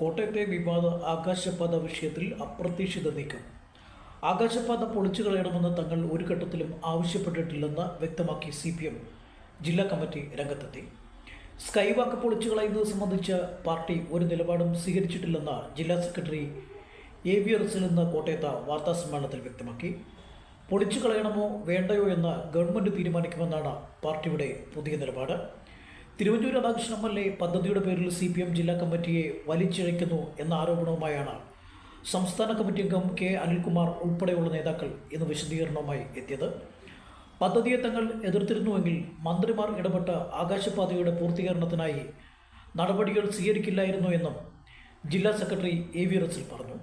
കോട്ടയത്തെ വിവാദ ആകാശപാത വിഷയത്തിൽ അപ്രതീക്ഷിത നീക്കം. ആകാശപാത പൊളിച്ചു കളയണമെന്ന് തങ്ങൾ ഒരു ഘട്ടത്തിലും ആവശ്യപ്പെട്ടിട്ടില്ലെന്ന് വ്യക്തമാക്കി സി പി എം ജില്ലാ കമ്മിറ്റി രംഗത്തെത്തി. സ്കൈവാക്ക് പൊളിച്ചു കളയുന്നത് സംബന്ധിച്ച് പാർട്ടി ഒരു നിലപാടും സ്വീകരിച്ചിട്ടില്ലെന്ന് ജില്ലാ സെക്രട്ടറി എ വി എർസിൽ നിന്ന് കോട്ടയത്ത് വാർത്താസമ്മേളനത്തിൽ വ്യക്തമാക്കി. പൊളിച്ചു കളയണമോ വേണ്ടയോ എന്ന് ഗവൺമെന്റ് തീരുമാനിക്കുമെന്നാണ് പാർട്ടിയുടെ പുതിയ നിലപാട്. Thiruvanchoor Radhakrishnan M L A പദ്ധതിയുടെ പേരിൽ സി പി എം ജില്ലാ കമ്മിറ്റിയെ വലിച്ചിഴയ്ക്കുന്നു എന്ന ആരോപണവുമായാണ് സംസ്ഥാന കമ്മിറ്റി അംഗം കെ അനിൽകുമാർ ഉൾപ്പെടെയുള്ള നേതാക്കൾ ഇന്ന് വിശദീകരണവുമായി എത്തിയത്. പദ്ധതിയെ തങ്ങൾ എതിർത്തിരുന്നുവെങ്കിൽ മന്ത്രിമാർ ഇടപെട്ട് ആകാശപാതയുടെ പൂർത്തീകരണത്തിനായി നടപടികൾ സ്വീകരിക്കില്ലായിരുന്നു എന്നും ജില്ലാ സെക്രട്ടറി എ വി റസിൽ പറഞ്ഞു.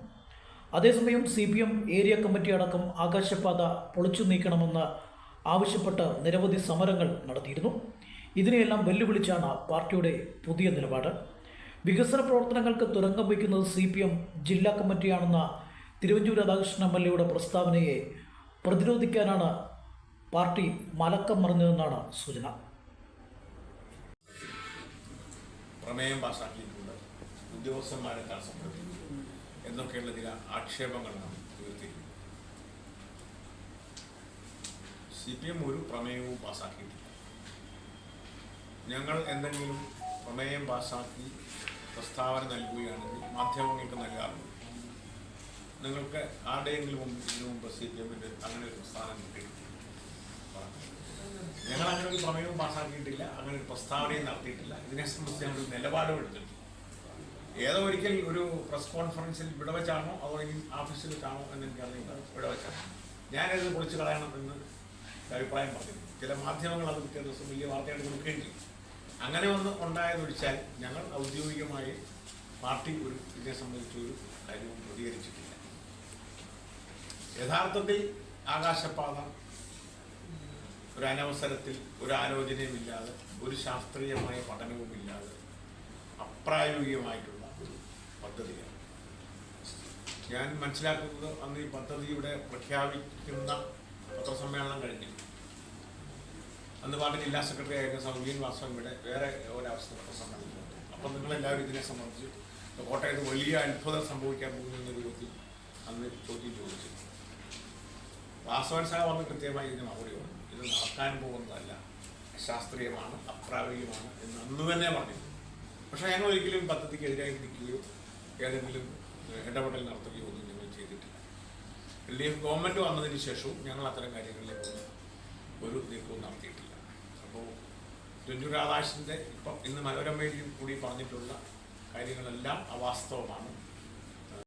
അതേസമയം C P M area committee അടക്കം ആകാശപാത പൊളിച്ചു നീക്കണമെന്ന് ആവശ്യപ്പെട്ട് നിരവധി സമരങ്ങൾ നടത്തിയിരുന്നു. ഇതിനെയെല്ലാം വെല്ലുവിളിച്ചാണ് പാർട്ടിയുടെ പുതിയ നിലപാട്. വികസന പ്രവർത്തനങ്ങൾക്ക് തുരങ്കം വയ്ക്കുന്നത് സി പി എം ജില്ലാ കമ്മിറ്റിയാണെന്ന തിരുവഞ്ചൂർ രാധാകൃഷ്ണൻ എം എൽ എയുടെ പ്രസ്താവനയെ പ്രതിരോധിക്കാനാണ് പാർട്ടി മലക്കം മറിഞ്ഞതെന്നാണ് സൂചന. പ്രമേയം പാസാക്കിയിട്ടുണ്ട്. ഉദ്യോഗസ്ഥന്മാരെ തടസ്സപ്പെടുത്തി എന്നൊക്കെയുള്ള ചില ആക്ഷേപങ്ങളാണ് ഉയർത്തിയിരിക്കുന്നത് സി പി എം ഒരു പ്രമേയവും പാസാക്കിയിട്ടില്ല. ഞങ്ങൾ എന്തെങ്കിലും പ്രമേയം പാസാക്കി പ്രസ്താവന നൽകുകയാണെങ്കിൽ മാധ്യമങ്ങൾക്ക് നൽകാറുണ്ട്. നിങ്ങൾക്ക് ആരുടെയെങ്കിലും മുമ്പ് ഇതിനു മുമ്പ് സി പി എമ്മിന്റെ അങ്ങനെ ഒരു പ്രസ്ഥാനം കിട്ടിയിട്ടുണ്ട് ഞങ്ങൾ അങ്ങനെ ഒരു പ്രമേയവും പാസാക്കിയിട്ടില്ല അങ്ങനെ ഒരു പ്രസ്താവനയും നടത്തിയിട്ടില്ല. ഇതിനെ സംബന്ധിച്ച് ഞങ്ങൾ നിലപാടും എടുത്തിട്ടുണ്ട് ഏതോ ഒരിക്കൽ ഒരു പ്രസ് കോൺഫറൻസിൽ ഇവിടെ വെച്ചാണോ അതോ ഇനി ഓഫീസിൽ വെച്ചാണോ എന്ന് എനിക്കറിയില്ല. ഇവിടെ വെച്ചാണ് ഞാനിത് പൊളിച്ചു കളയണം എന്ന് അഭിപ്രായം പറഞ്ഞു ചില മാധ്യമങ്ങൾ അത് പിറ്റേ ദിവസം വലിയ വാർത്തയായിട്ട് കൊടുക്കുകയും ചെയ്തു. അങ്ങനെ ഒന്ന് ഉണ്ടായതൊഴിച്ചാൽ ഞങ്ങൾ ഔദ്യോഗികമായി പാർട്ടി ഒരു ഇതിനെ സംബന്ധിച്ചൊരു കാര്യവും പ്രതികരിച്ചിട്ടില്ല. യഥാർത്ഥത്തിൽ ആകാശപാത ഒരു അനവസരത്തിൽ ഒരു ആലോചനയുമില്ലാതെ ഒരു ശാസ്ത്രീയമായ പഠനവുമില്ലാതെ അപ്രായോഗികമായിട്ടുള്ള ഒരു പദ്ധതിയാണ്. ഞാൻ മനസ്സിലാക്കുന്നത് അന്ന് ഈ പദ്ധതിയുടെ പ്രഖ്യാപിക്കുന്ന പത്രസമ്മേളനം കഴിഞ്ഞു അന്ന് പാർട്ടി ജില്ലാ സെക്രട്ടറി ആയിരുന്ന സൗജീൻ ഇവിടെ വേറെ ഒരവസ്ഥ പത്രസമ്മേളനം അപ്പം നിങ്ങളെല്ലാവരും ഇതിനെ സംബന്ധിച്ച് കോട്ടയത്ത് വലിയ അത്ഭുതം സംഭവിക്കാൻ പോകുന്ന രൂപത്തിൽ അന്ന് ചോദ്യം ചോദിച്ചു. വാസവൻ സാഹ വന്ന് കൃത്യമായി ഇതിന് മറുപടി പറഞ്ഞു. ഇത് നടക്കാൻ പോകുന്നതല്ല ശാസ്ത്രീയമാണ് അപ്രായോഗികമാണ് എന്ന് അന്ന് തന്നെ പറഞ്ഞു പക്ഷേ ഞങ്ങൾ ഒരിക്കലും പദ്ധതിക്ക് എതിരായി നിൽക്കുകയോ ഏതെങ്കിലും ഇടപെടൽ നടത്തുകയോ ഒന്നും ഞങ്ങൾ ചെയ്തിട്ടില്ല. എൽ ഡി എഫ് ഗവൺമെന്റ് വന്നതിന് ശേഷവും ഞങ്ങൾ അത്തരം കാര്യങ്ങളിലേക്ക് ഒരു നീക്കവും നടത്തിയിട്ടില്ല. അപ്പോൾ രഞ്ജു രാധാകൃഷ്ണന്റെ ഇപ്പം ഇന്ന് മനോരമയിലും കൂടി പറഞ്ഞിട്ടുള്ള കാര്യങ്ങളെല്ലാം അവാസ്തവമാണ്.